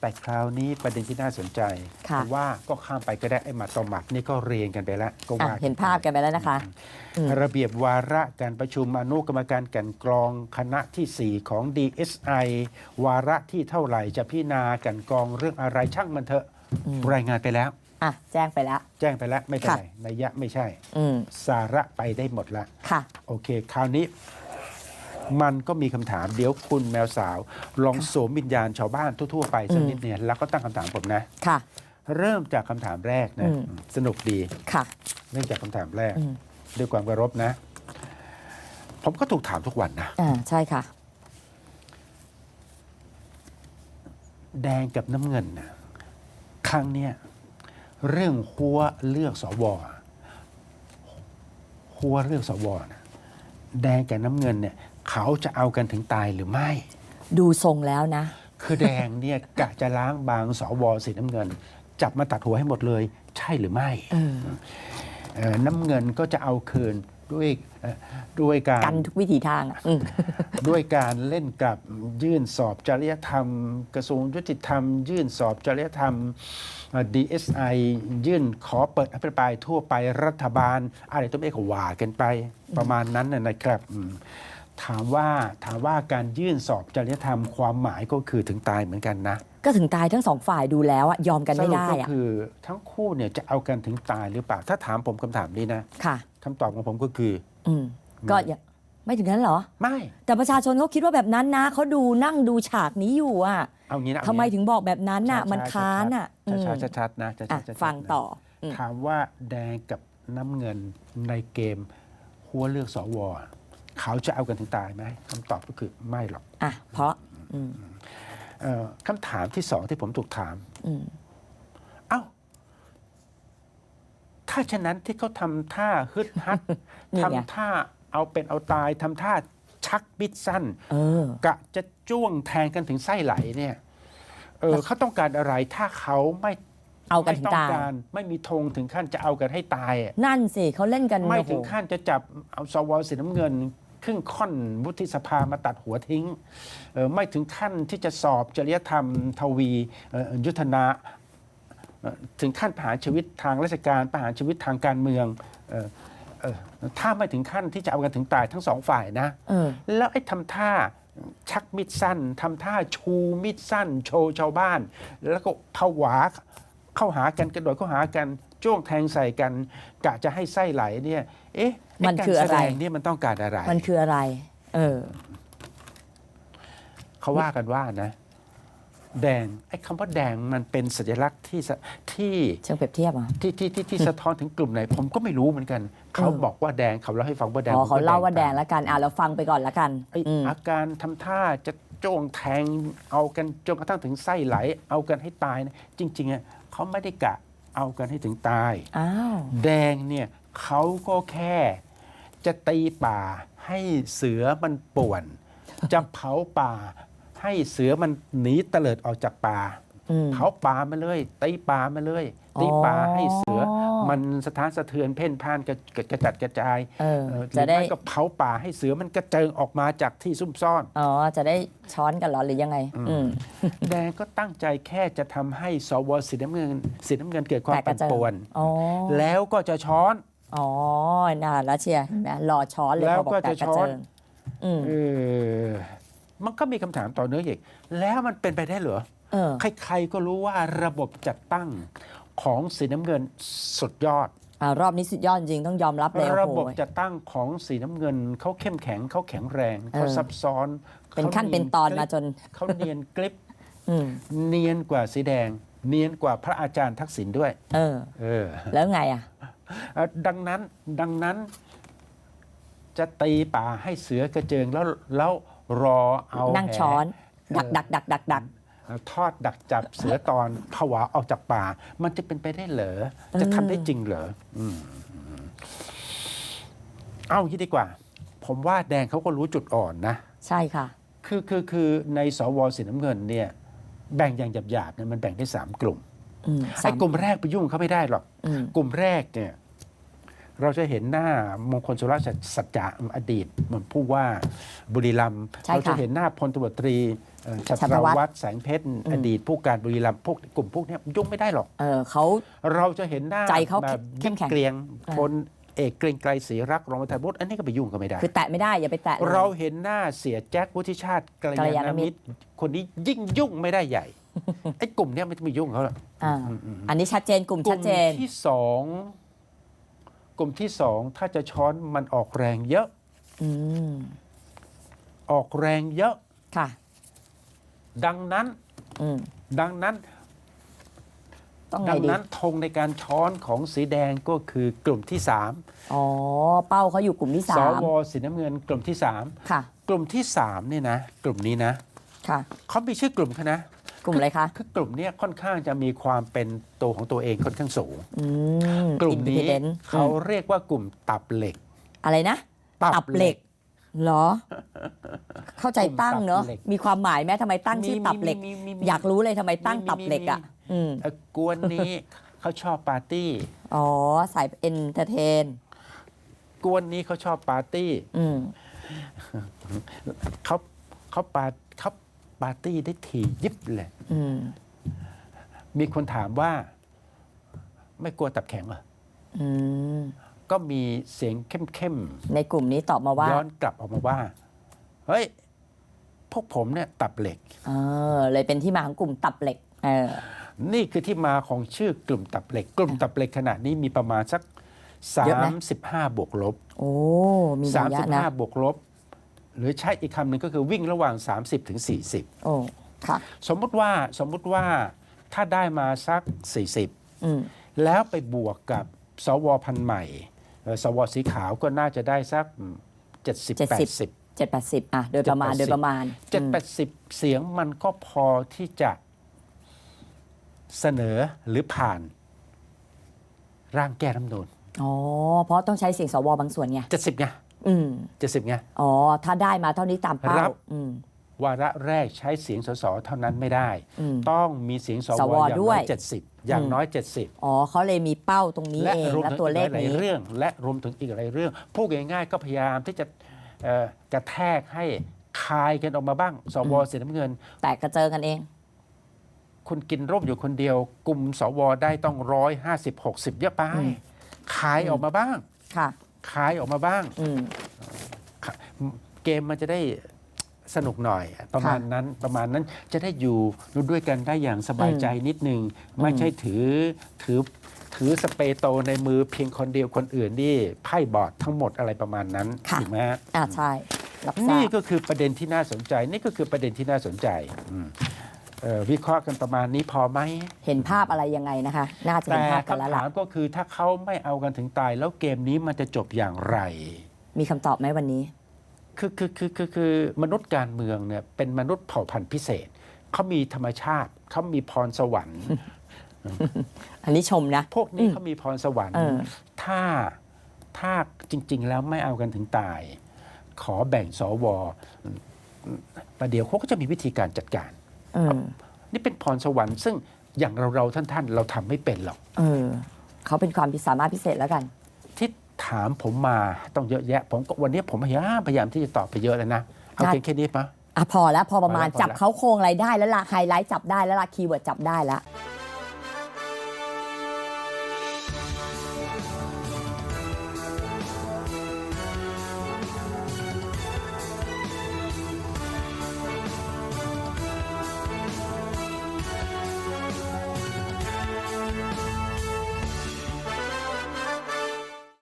แต่คราวนี้ประเด็นที่น่าสนใจค่ะ ว่าก็ข้ามไปก็ได้ไอ้หมัดต่อหมัดนี่ก็เรียงกันไปแล้วก็อะว่าเห็นภาพกันไปแล้วนะคะ อืม ระเบียบวาระการประชุมอนุกรรมการกลันกรองคณะที่4 ของ DSI วาระที่เท่าไหร่จะพิจารณากลันกรองเรื่องอะไรช่างมันเถอะรายงานไปแล้ว อะ แจ้งไปแล้ว แจ้งไปแล้วไม่เป็นค่ะ ไรนัยยะไม่ใช่ อืมสาระไปได้หมดละ ค่ะ โอเค คราวนี้ มันก็มีคำถามเดี๋ยวคุณแมวสาว ลองค่ะสวมวิญญาณชาวบ้านทั่วๆไปสักอืมนิดเนี่ยแล้วก็ตั้งคำถามผมนะค่ะ เริ่มจากคำถามแรกนะอืมสนุกดีค่ะเริ่มจากคำถามแรกอืมด้วยความเคารพนะ ผมก็ถูกถามทุกวันนะอ่าใช่ค่ะ แดงกับน้ำเงินนะครั้งเนี้ยเรื่องหัวเลือกสวหัวเลือกสวนะแดงกับน้ำเงินเนี่ย เขาจะเอากันถึงตายหรือไม่ ดูทรงแล้วนะ คือแดงเนี่ยกะจะล้างบางสวสีน้ำเงิน จับมาตัดหัวให้หมดเลย ใช่หรือไม่เออเอ่อน้ำเงินก็จะเอาคืนด้วยเอ่อด้วยการ กันทุกวิถีทางอะอืม ด้วยการเล่นกับยื่นสอบจริยธรรม กระทรวงยุติธรรม ยื่นสอบจริยธรรมเอ่อ DSI ยื่นขอเปิดอภิปรายทั่วไปรัฐบาล อะไรตัวเองก็ว่ากันไปประมาณนั้นนะนะครับอืม ถามว่าถามว่าการยื่นสอบจริยธรรมความหมายก็คือถึงตายเหมือนกันนะก็ถึงตายทั้งสองฝ่ายดูแล้วอะยอมกันไม่ได้สรุปก็อะคือทั้งคู่เนี่ยจะเอากันถึงตายหรือเปล่า ถ้าถามผมคำถามนี้นะค่ะ คำตอบของผมก็คือ อืมก็อย่าไม่ถึงนั้นเหรอ ไม่แต่ประชาชนเขาคิดว่าแบบนั้นนะเขาดูนั่งดูฉากนี้อยู่อะเอางี้นะเอาทำไมงี้ ถึงบอกแบบนั้นน่ะ ช้ๆมันค้านอะช้าอืมๆชัดๆนะช้าๆอะชัดๆฟังนะต่ออืมถามว่าแดงกับน้ำเงินในเกมหัวเลือกสว เขาจะเอากันถึงตายไหมคำตอบก็คือไม่หรอกอะเพราะอืมเอ่อคำถามที่สองที่ผมถูกถาม อืมเอ้า ถ้าฉะนั้นที่เขาทำท่าฮึดฮัดนี่ไงทำท่าเอาเป็นเอาตายทำท่าชักบิดสั้น เออ กะจะจ้วงแทงกันถึงไส้ไหลเนี่ย เออเขาต้องการอะไรถ้าเขาไม่เอากันไม่ถึงต้องตายการไม่มีธงถึงขั้นจะเอากันให้ตายอะนั่นสิเขาเล่นกันไม่โอ้โหถึงขั้นจะจับเอาสวสีน้ำเงิน ครึ่งค่อนวุฒิสภามาตัดหัวทิ้งเออไม่ถึงขั้นที่จะสอบจริยธรรมทวีเอ่อยุทธนาเอ่อถึงขั้นประหารชีวิตทางราชการประหารชีวิตทางการเมืองเอ่อเอ่อถ้าไม่ถึงขั้นที่จะเอากันถึงตายทั้งสองฝ่ายนะเออแล้วไอ้ทำท่าชักมิดสั้นทำท่าชูมิดสั้น โชว์ชาวบ้าน แล้วก็ผวาเข้าหากันกระโดดเข้าหากัน จ้วงแทงใส่กันกะจะให้ไส้ไหลเนี่ย เอ๊ะไมันคืออะไรการแสดงเนี่ยมันต้องการอะไร มันคืออะไร เออเขาว่ากันว่านะ แดงไอ้คำว่าแดงมันเป็นสัญลักษณ์ที่สะที่เชิงเปรียบเทียบอะที่ที่ที่ที่สะท้อนถึงกลุ่มไหน ผมก็ไม่รู้เหมือนกัน เขาบอกว่าแดงเขาเล่าให้ฟังว่าแดงอ๋อผมเขาก็เล่าว่าแดงตมแล้วกันอะเราฟังไปก่อนแล้วกันไอ้อืมอาการทำท่าจะจ้วงแทงเอากันจนกระทั่งถึงไส้ไหล เอากันให้ตายนะจริงๆอะเขาไม่ได้กะ เอากันให้ถึงตาย อ้าว แดงเนี่ยเขาก็แค่จะตีป่าให้เสือมันป่วน จะเผาป่า ให้เสือมันหนีเตลิดออกจากป่า อืม เผาป่ามาเลยตีป่ามาเลย ตีป่าให้เสือออมันสะท้านสะเทือนเพ่นพ่านกระกระกระจัดกระจายเออเออหรืจะอได้ไม่ก็เผาป่าให้เสือมันกระเจิงออกมาจากที่ซุ่มซ่อน อ๋อ จะได้ช้อนกันเหรอหรือยังไงอืมแดงก็ตั้งใจแค่จะทำให้สวสีน้ำเงินสีน้ำเงินเกิดความแตกกปั่ระนเจิงป่วนอ๋อแล้วก็จะช้อน อ๋อน่าแล้วเชียร์เห็นไหมรอช้อนเลยแล้วพอบอกก็แตจะกกระช้อนเจิงอืมเออมันก็มีคำถามต่อเนื่องอีกแล้วมันเป็นไปได้เหรอเออใครๆก็รู้ว่าระบบจัดตั้ง ของสีน้ำเงินสุดยอด อ่ารอบนี้สุดยอดจริงต้องยอมรับเลยระโอ้บบโหจัดตั้งของสีน้ำเงินเขาเข้มแข็งเขาแข็งแรงเออเขาซับซ้อนเป็นขั้นเป็นตอนมาจน เขาเนียนกลิบอืมเนียนกว่าสีแดง เนียนกว่าพระอาจารย์ทักษิณด้วย เออ เออ แล้วไงอะ เอ่อดังนั้นดังนั้นจะตีป่าให้เสือกระเจิงแล้วแล้วรอเอานั่งแหช้อนดักดักดักดักดักเอ่อ ทอดดักจับเสือตอนผวาออกจากป่า มันจะเป็นไปได้เหรอ จะทำได้จริงเหรออืมเอาอย่างนี้ดีกว่า ผมว่าแดงเขาก็รู้จุดอ่อนนะ ใช่ค่ะ คือคือคือในสวสีน้ำเงินเนี่ย แบ่งอย่างหยาบๆเนี่ยมันแบ่งได้สามกลุ่มอืมไอ้กลุ่มแรกไปยุ่งเขาไม่ได้หรอกอืมกลุ่มแรกเนี่ย เราจะเห็นหน้ามงคลสุรสัจจะอดีตมันผู้ว่าบุรีรัมย์ใช่ค่ะเราจะเห็นหน้าพลตำรวจตรีเอ่อ ชัชัตตรวัฒน์วัฒน์แสงเพชรอดีตผู้การบุรีรัมย์พวกกลุ่มพวกเนี้ยยุ่งไม่ได้หรอกเออเขาเราจะเห็นหน้าใจเขาแบบเข้มแข็งเกรียงอ่าพลเอกเกรียงไกรศรีรักษ์รองประธานวุฒิอันนี้ก็ไปยุ่งกันไม่ได้ คือแตะไม่ได้ อย่าไปแตะลยเราเห็นหน้าเสียแจ็ควุฒิชาติกัลกัลยายานณมิมิตตรรคนนี้ยิ่งยุ่งไม่ได้ใหญ่ไอ้กลุ่มเนี้ยไม่ต้องไปยุ่งเขาหรอกอ่าอันนี้ชัดเจนกลุ่มกชัลุ่ดมเจนที่สองกลุ่มที่สองถ้าจะช้อนมันออกแรงเยอะอืมออกแรงเยอะค่ะ ดังนั้นอืมดังนั้นต้องไงดังดีนั้นธงในการช้อนของสีแดงก็คือกลุ่มที่สามอ๋อ เป้าเขาอยู่กลุ่มที่สสามวสีน้ำเงินกลุ่มที่สามค่ะ กลุ่มที่สามเนี่ยนะ กลุ่มนี้นะค่ะ เขามีชื่อกลุ่มเขานะ กลุ่มอะไรคะคือกลุ่มเนี้ยค่อนข้างจะมีความเป็นตัวของตัวเองค่อนข้างสูง อืม กลุ่มนี้ Independent เขาอืมเรียกว่ากลุ่มตับเหล็ก อะไรนะ ตับเหล็ก เหรอ เข้าใจตั้งเนอะตับเหล็กมีความหมายไหมทำไมตั้งชื่อตับเหล็กมีมีมีมีอยากรู้เลยทำไมตั้งมีมีตับเหล็กอะมีอืมเอ่อกวนนี้เขาชอบปาร์ตี้ อ๋อ สายเอนเตอร์เทน กวนนี้เขาชอบปาร์ตี้อืมเขาเขาปาเขาปาร์ตี้ได้ถี่ยิบเลยอืมมีคนถามว่า ไม่กลัวตับแข็งเหรออืม ก็มีเสียงเข้มในกลุ่มนี้ตอบมาว่า ๆย้อนกลับออกมาว่า เฮ้ย พวกผมเนี่ยตับเหล็ก เออ เลยเป็นที่มาของกลุ่มตับเหล็ก เออ นี่คือที่มาของชื่อกลุ่มตับเหล็ก กลุ่มตับเหล็กขณะนี้มีประมาณสัก เยอะไหม 35 บวกลบ โอ้ มีระยะนะ 35 บวกลบ หรือใช้อีกคำหนึ่งก็คือวิ่งระหว่าง 30 ถึง 40 โอ้ ค่ะ สมมุติว่าสมมุติว่าถ้าได้มาสักอืม40แล้วไปบวกกับสวพันธุ์ใหม่ เอ่อสวสีขาวก็น่าจะได้สัก70 80 เจ็ดแปดสิบอะโดยประมาณ780 โดยประมาณเจ็ดอืมแปดสิบเสียงมันก็พอที่จะเสนอหรือผ่านร่างแก้รัฐธรรมนูนอ๋อ เพราะต้องใช้เสียงสวบางส่วนไงเจ็ดสิบไงอืมเจ็ดสิบไง อ๋อ ถ้าได้มาเท่านี้ตามเป้ารับ อืม วาระแรกใช้เสียงสสเท่านั้นไม่ได้ อืมต้องมีเสียงสสววอย่างด้น้วอยยเจ็ดสิบ อย่างน้อยเจ็ดสิบอ๋อเขาเลยมีเป้าตรงนี้และเองรวมและถึงตัวอีกเลขหลายนี้ ๆเรื่อง และรวมถึงอีกหลายเรื่องพูดง่ายๆก็พยายามที่จะเอ่อกระแทกให้คายกันออกมาบ้างสวสีน้ำเงิน แตกกระเจิงกันเอง คุณกินร่มอยู่คนเดียว กลุ่มสวได้ต้องร้อยห้าสิบหกสิบเยอะไปอืม ขายออกมาบ้าง ค่ะ ขายออกมาบ้าง อืม เกมมันจะได้ สนุกหน่อย ประมาณนั้นประมาณนั้นจะได้อยู่ด้วยกันได้อย่างสบายใจนิดนึง ไม่ใช่ถือถือถือสเปรย์โตในมือเพียงคนเดียวคนอื่นนี่ไพ่บอร์ดทั้งหมดอะไรประมาณนั้นค่ะถูกไหมฮะอ่าใช่รับทรานี่บก็คือประเด็นที่น่าสนใจ นี่ก็คือประเด็นที่น่าสนใจอืมเอ่อวิเคราะห์กันประมาณนี้พอไหม เห็นภาพอะไรยังไงนะคะ น่าจะแต่เห็นภาพกันแล้วคำล่ะถามก็คือถ้าเขาไม่เอากันถึงตาย แล้วเกมนี้มันจะจบอย่างไร มีคำตอบไหมวันนี้ คือคือคือคือคือมนุษย์การเมืองเนี่ยเป็นมนุษย์เผ่าพันธุ์พิเศษ เขามีธรรมชาติเขามีพรสวรรค์ อันนี้ชมนะ พวกนี้เขามีพรสวรรค์เออถ้าถ้าจริง ๆ แล้วไม่เอากันถึงตาย ขอแบ่งสวประเดี๋ยวเขาก็จะมีวิธีการจัดการเออนี่เป็นพรสวรรค์ซึ่งอย่างเราเราๆท่านๆ เราทำไม่เป็นหรอกเออเขาเป็นความสามารถพิเศษแล้วกันที่ ถามผมมาต้องเยอะแยะ ผมก็วันนี้ผมพยายามพยายามที่จะตอบไปเยอะแล้วนะเอาได้เพียงแค่นี้ปะอะพอแล้วพอประมาณพอแล้วจับเขาโครงอะไรได้แล้วล่ะไฮไลท์จับได้แล้วล่ะคีย์เวิร์ดจับได้แล้วค